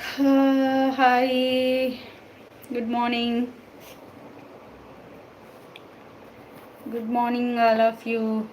Uh, hi, good morning. Good morning, all of you.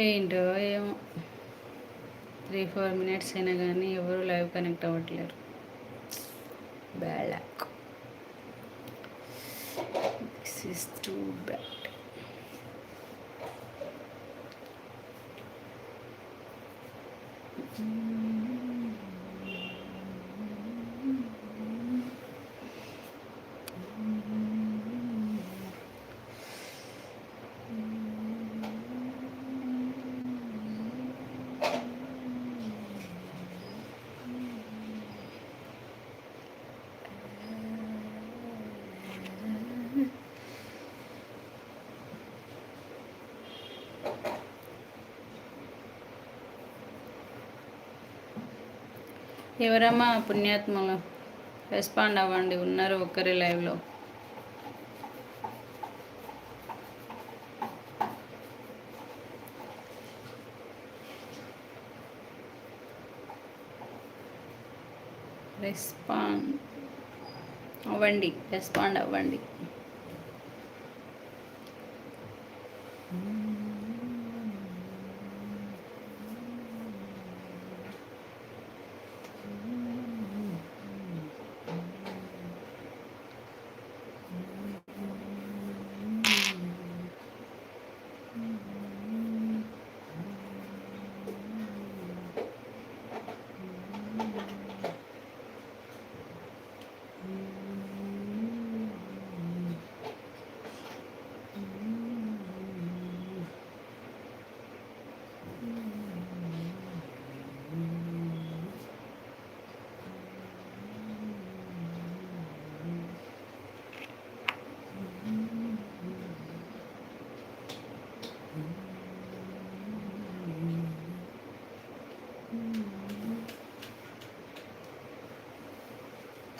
ఏంటో ఏమో. Three four minutes అయినా కానీ ఎవరు live connect అవ్వట్లేరు. Bad luck. This is too bad ఎవరమ్మా పుణ్యాత్మలు? రెస్పాండ్ అవ్వండి ఉన్నారు ఒక్కరి లైవ్లో. రెస్పాండ్ అవ్వండి రెస్పాండ్ అవ్వండి.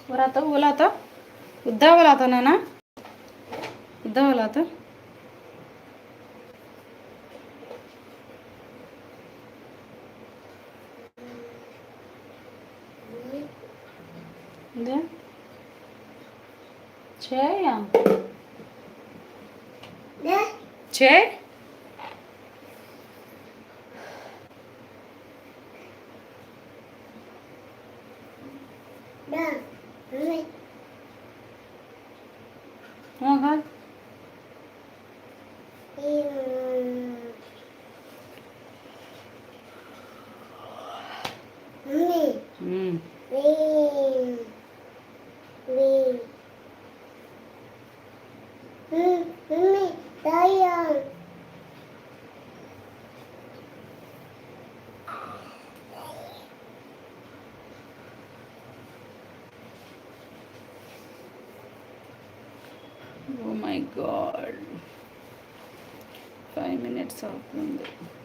ఊరాతో ఊలాతో ఉద్దా ఊలాతో నానా ఉద్దా ఊలాతో చేయ చే Yeah. ಮಿನಿಟ್ಸ್ ಆಗ್ತದೆ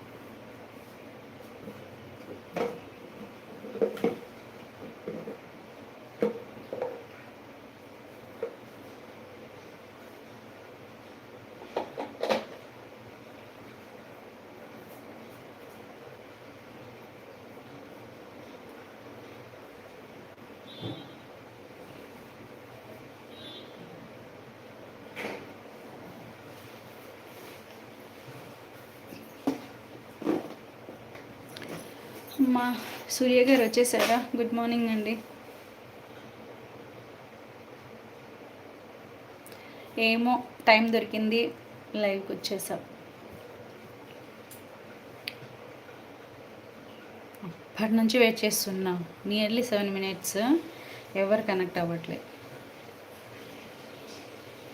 మా సూర్య గారు వచ్చేసారా? గుడ్ మార్నింగ్ అండి. ఏమో టైం దొరికింది లైవ్కి వచ్చేసాం. అప్పటి నుంచి వెయిట్ చేస్తున్నా. Nearly seven minutes. ఎవరు కనెక్ట్ అవ్వట్లేదు.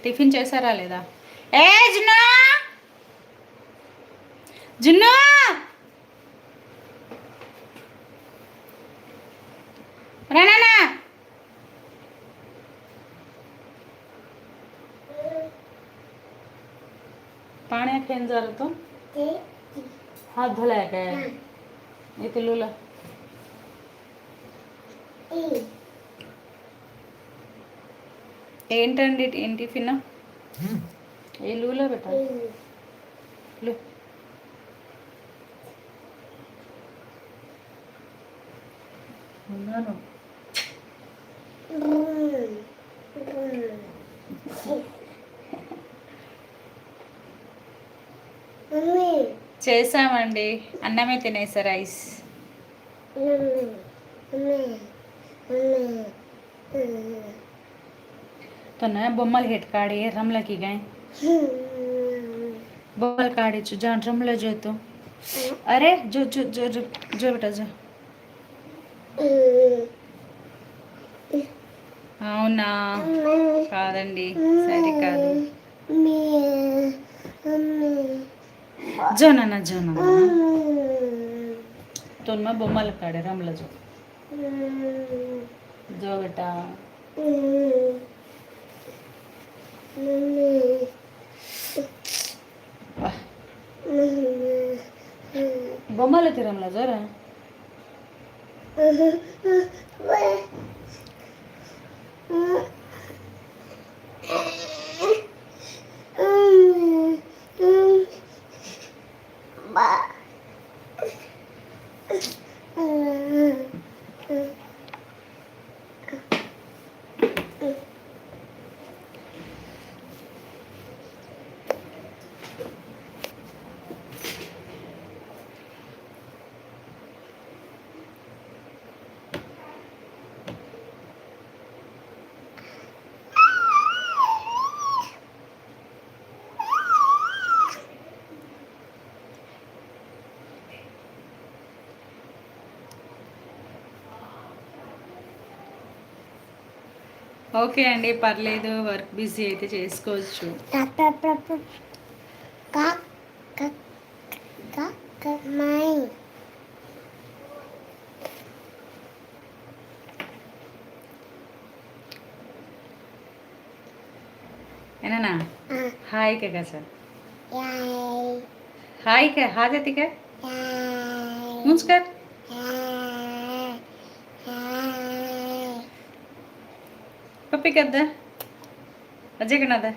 టిఫిన్ చేశారా లేదా? ఏ జున్నా! జున్నా! ఏం జరుగుతాం? అర్థలేక. ఈ తెలుగుల ఏంటండి ఏంటి ఫిన్న ఏ లూలో పెట్టాలి? ఉన్నాను చేసామండి. అన్నమే తినేసా రైస్. తొన్న బొమ్మలు కెట్టుకాడి రమ్లకి గాయ. బొమ్మలు కాడిచ్చు జాన్ రమ్లో చూతూ అరే జో జో జో జో అవునా? కాదండి. సరే కాదు. జో నాన్న జో నాన్న तो मैं బొమ్మలు కాడే రమల జో జో బేటా వాహ్. బొమ్మలు తి రమల జోరా ఓకే అండి పర్లేదు వర్క్ బిజీ అయితే చేసుకోవచ్చు. ఏనా హాయ్ కాకా సార్. హాయ్. కా హాజతిక మున్స్కర్ పప్పి కద్దా అజయ్ కన్నదా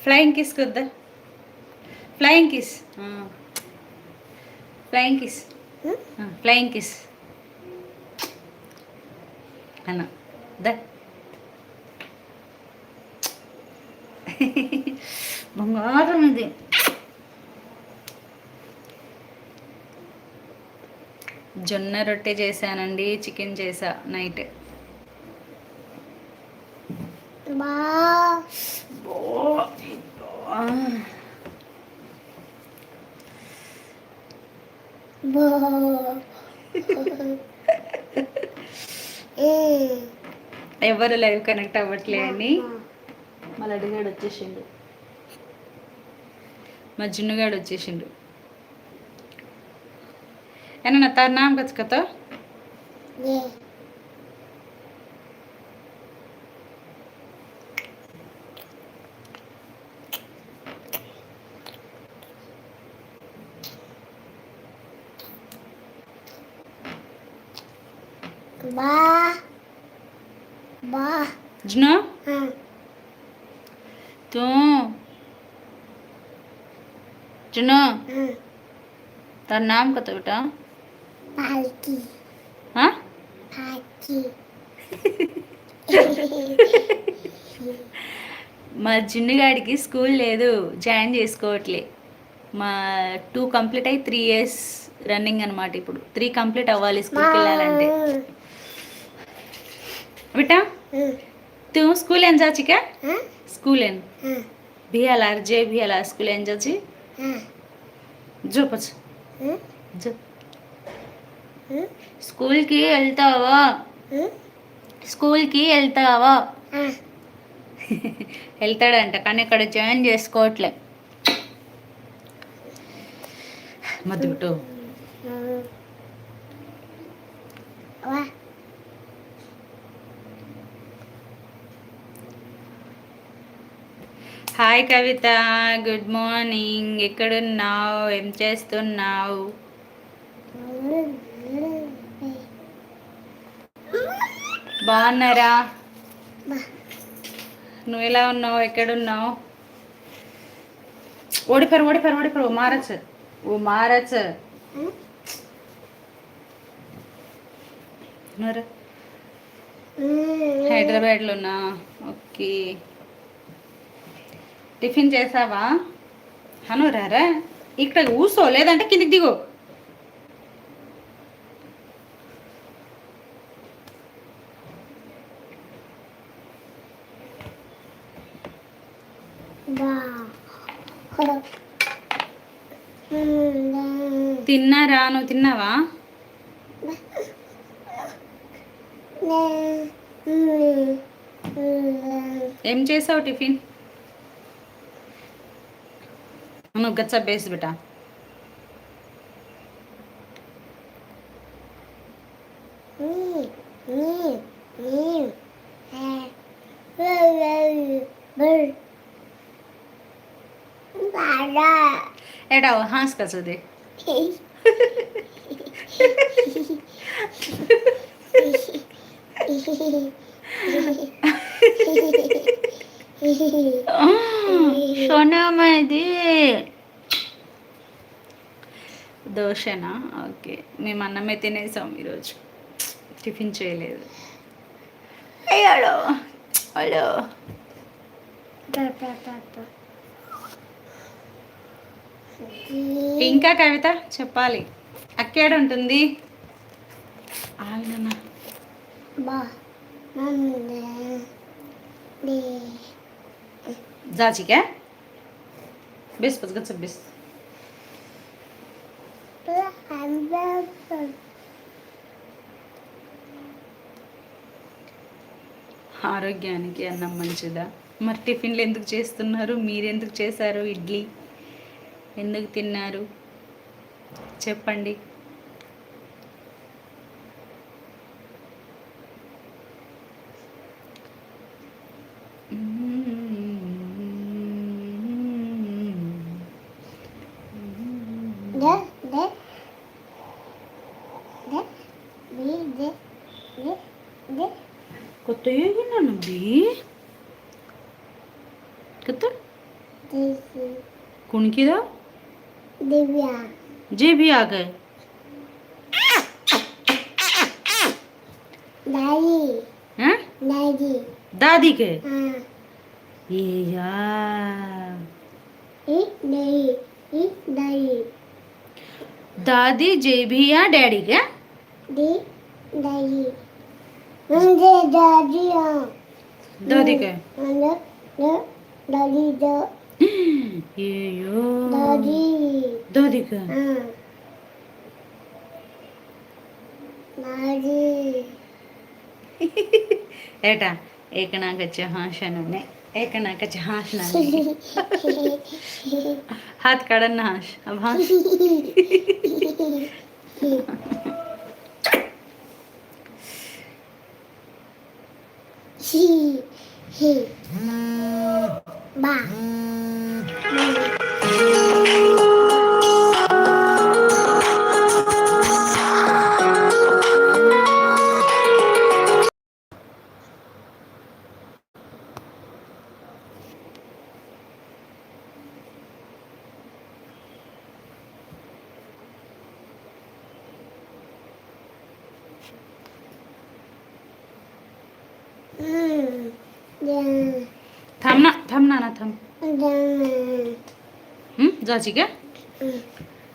flying kiss కొద్దా flying kiss flying kiss? Flying kiss అన్న ద బంగారం ఇది జొన్న రొట్టె చేశానండి చికెన్ చేసా నైట్. Bo. ఎవరు లైవ్ కనెక్ట్ అవ్వట్లే అని మళ్ళీ అడిగాడు వచ్చేసిండు. మా జున్నుగాడు వచ్చేసిండు. ఏమన్నా తార్ నామ్ కచ్ కతో ये बा बा జున్ను हाँ తూ జున్ను हाँ తార్ నామ్ కతో బేటా पालकी हाँ पालकी మా జున్నుగాడికి స్కూల్ లేదు జాయిన్ చేసుకోవట్లే మా టూ కంప్లీట్ అయ్యి త్రీ ఇయర్స్ రన్నింగ్ అనమాట ఇప్పుడు త్రీ కంప్లీట్ అవ్వాలి స్కూల్కి వెళ్ళాలంటే बेटा तू स्कूल एन जाची क्या हाँ स्कूल एन हाँ भियाला जे भियाला स्कूल एन जाची हाँ जो पच हाँ जो हाँ స్కూల్కి వెళ్తావా हाँ స్కూల్కి వెళ్తావా हाँ వెళ్తాడంట కానీ ఇక్కడ జాయిన్ చేసుకోవట్లే మధ్య హాయ్ కవిత గుడ్ మార్నింగ్. ఎక్కడున్నావు? ఏం చేస్తున్నావు? బాగున్నారా? నువ్వు ఎలా ఉన్నావు? ఎక్కడున్నావు? ఓడిపోయారు ఓడిపోయారు ఓడిపోయారు ఓ మారచ్చు ఓ మారచ్చు మరి హైదరాబాద్లోనా? ఓకే. టిఫిన్ చేసావా? హను రారా ఇక్కడ కూసో లేదంటే కిందికి దిగు. తిన్నారా నువ్వు తిన్నావా? ఏం చేసావు టిఫిన్? ಹ್ಞೂ ಗಚ್ಚ ಬೇಯಿಸ್ಬಿಟ್ಟ ಎಡಾವ ಹಾಸ್ ಕಸದೆ Hehehehe का दे దోశనా? ఓకే. మేము అన్నమే తినేసాం ఈరోజు. టిఫిన్ చేయలేదు. అయ్యాడో హలో ఇంకా కవిత చెప్పాలి. అక్కేడ ఉంటుంది? ఆయన जाची क्या बेस पच गच्छ बेस ఆరోగ్యానికి అన్నం మంచిదా మరి టిఫిన్లు ఎందుకు చేస్తున్నారు మీరు ఎందుకు చేశారు ఇడ్లీ ఎందుకు తిన్నారు చెప్పండి కొత్త ఏగినానండి కొత్త कुणकीदा दिव्या जे भी आ गए दाई हैं दादी दादी के हाँ ये यार एक नहीं एक दाई दादी जे भी या डैडी क्या दी दादी। मुझे दादी हाँ। दादी के? मतलब दादी दो। हम्म, ये यो। दादी। दादी का? हाँ। दादी। एटा एक ना गच्छ हाँ शनने। एक ना कच हाँस ना हाथ काढ़ ना हाँस अब हाँस बा थांब ना थांब ना ना, थांब. जाची का?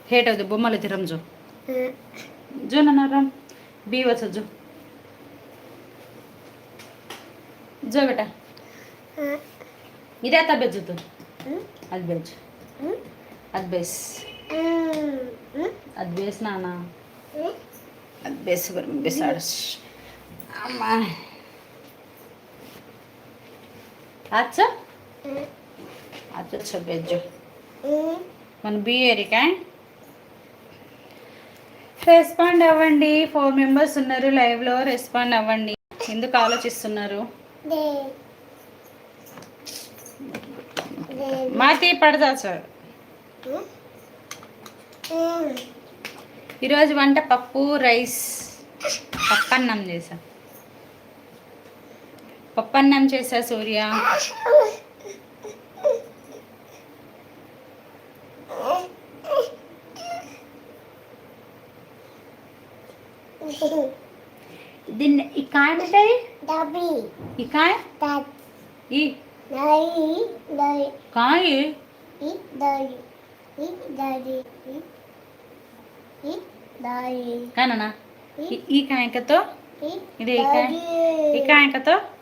हेट આવજો બમાલે થી રમજો જો ના ના રમ બી વચ્ચે જો જો બેટા इधर आता बेजो तो. आज बेज. आज बेस. आज बेस, ना ना. आज बेस, बर बेसाड़ अम्मा আচ্ছা আচ্ছা আচ্ছা మన బిఏరికా రెస్పాండ్ అవ్వండి. ఫోర్ మెంబర్స్ ఉన్నారు లైవ్లో రెస్పాండ్ అవ్వండి. ఎందుకు ఆలోచిస్తున్నారు? మాతి పడదా సార్? ఈరోజు వంట పప్పు రైస్ పప్పన్నం చేశాం. పప్పన్నం చేసా సూర్య. దీన్ని ఈ కాయ కాయ. కాయ? కాయకతో? ఇది ఈ కాయ? ఈ కాయకతో?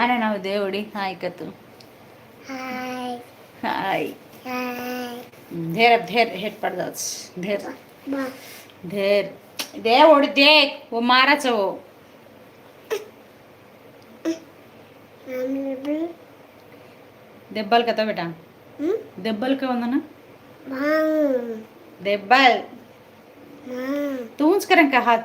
అన్న నా దేవుడి హాయ్ కతు హాయ్ ధేర్ ధేర్ हेट पडदाच ధేర్ ధేర్ దేవుడు దే ఓ మారాచవు దెబ్బలు కదా బేటా దెబ్బలకే ఉందనా దెబ్బల్ तू उंच करें का हाथ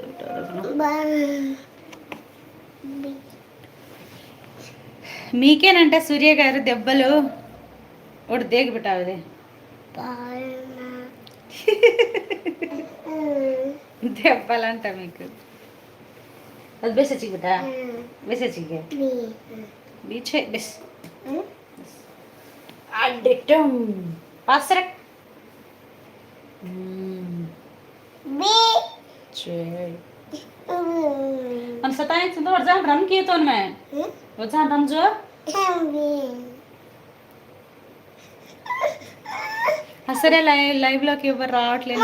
तो मीकेन सूर्य गार दबल वो देख बिटावे దెబ్బలంట మీకు అది బెస్ వచ్చి బిడ్డ బెస్ వచ్చి Bi. బీచే బెస్ Hmm? అడ్డెట్టం పాసర Bi. Hmm. మన సతాయించిందో వాడు జాన్ రమ్ కీతోన్ మే Hmm? వచ్చాను రమ్జో Bi. అసలే లైవ్ లైవ్లోకి ఎవరు రావట్లేదు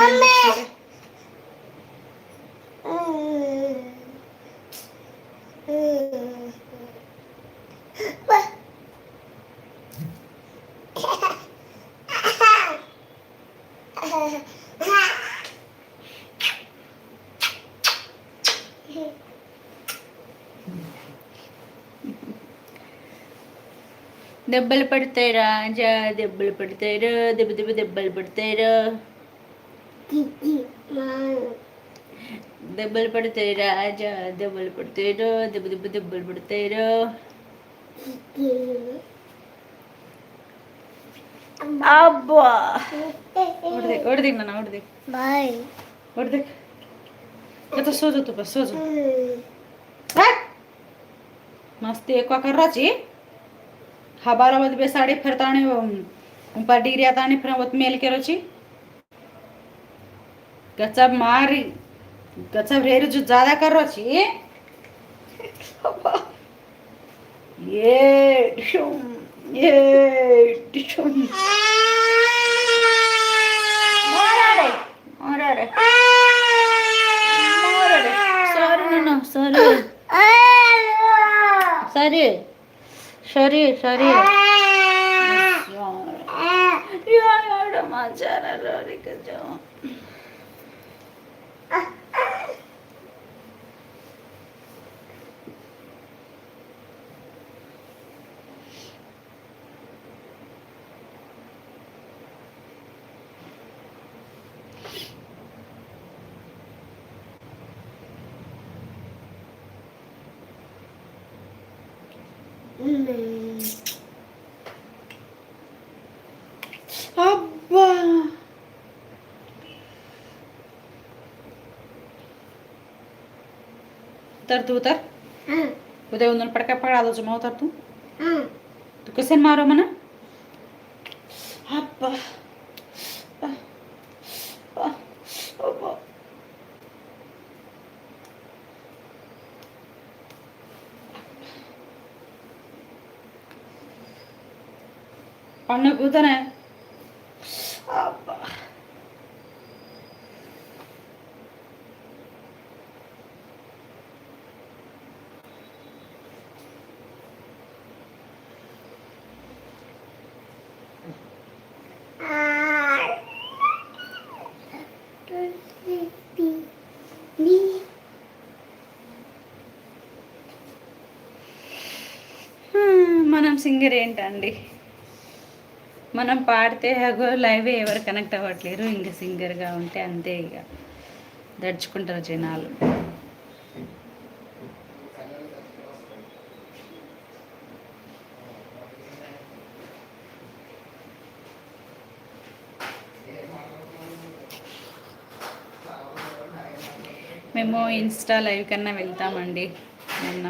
దెబ్బలు పడతాయి రాజా దెబ్బలు పడతారు దెబ్బ దెబ్బ దెబ్బలు పడతారు దెబ్బలు పడతాయి రాజా దెబ్బలు పడతారు దెబ్బ దెబ్బ దెబ్బలు పడతారు అబ్బా ಹೊಡ್ದೆ ಹೊಡ್ದೆ ನಾನು ಹೊಡ್ದೆ ಹೊಡ್ದೆ ಮತ್ತೆ ಸೋಜು ತುಪ್ಪ ಸೋಜು ಮಸ್ತ್ ಏಕೋ ಕರ್ರಾಚಿ जा तू बस सो जा मस्त एक का कर रहा हबारा मत बे साड़ी फिरताने ऊपर डिग्री आताने फिर मत मेल के रची गचब मारी गचब रेर சரி சரி. மச்சாரம் கொஞ்சம் उतर तू उतर. उदय उन्होंने पटका पकड़ा दो जमा उतर तू. तू किसे मारो मना पढ़ने कूदना है హ్మ్, సింగర్ ఏంటండి? మనం పాడితే అగో లైవ్ ఎవరు కనెక్ట్ అవ్వట్లేరు. ఇంకా సింగర్గా ఉంటే అంతే ఇక. దడుచుకుంటారు జనాలు. మేము ఇన్స్టా లైవ్ కన్నా వెళ్తామండి. మొన్న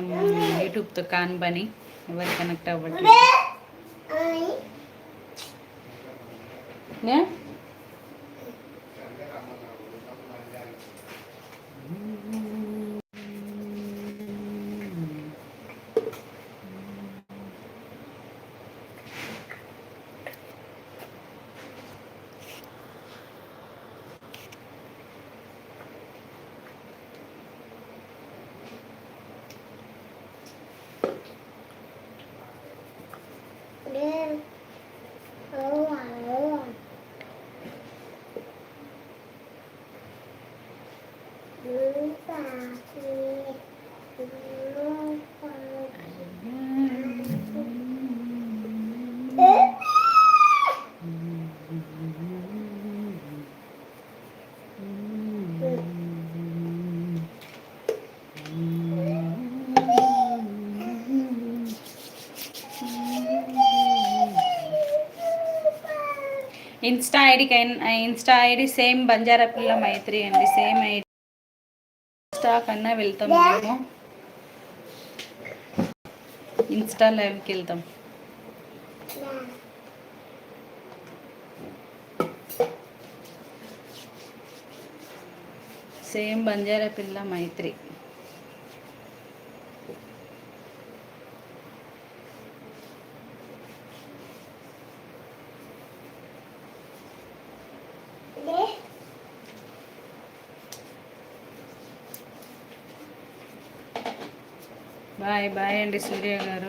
యూట్యూబ్తో కాన్ పని এবার কানেক্ট আবার নে ఇన్స్టా ఐడికి ఇన్స్టా ఐడి సేమ్ బంజారా పిల్ల మైత్రి అండి సేమ్ ఐడి. ఇన్స్టా కన్నా వెళ్తాం మేము. ఇన్స్టా లైవ్కి వెళ్తాం. సేమ్ బంజారా పిల్ల మైత్రి. బాయ్ బాయ్ అండి సూర్య గారు.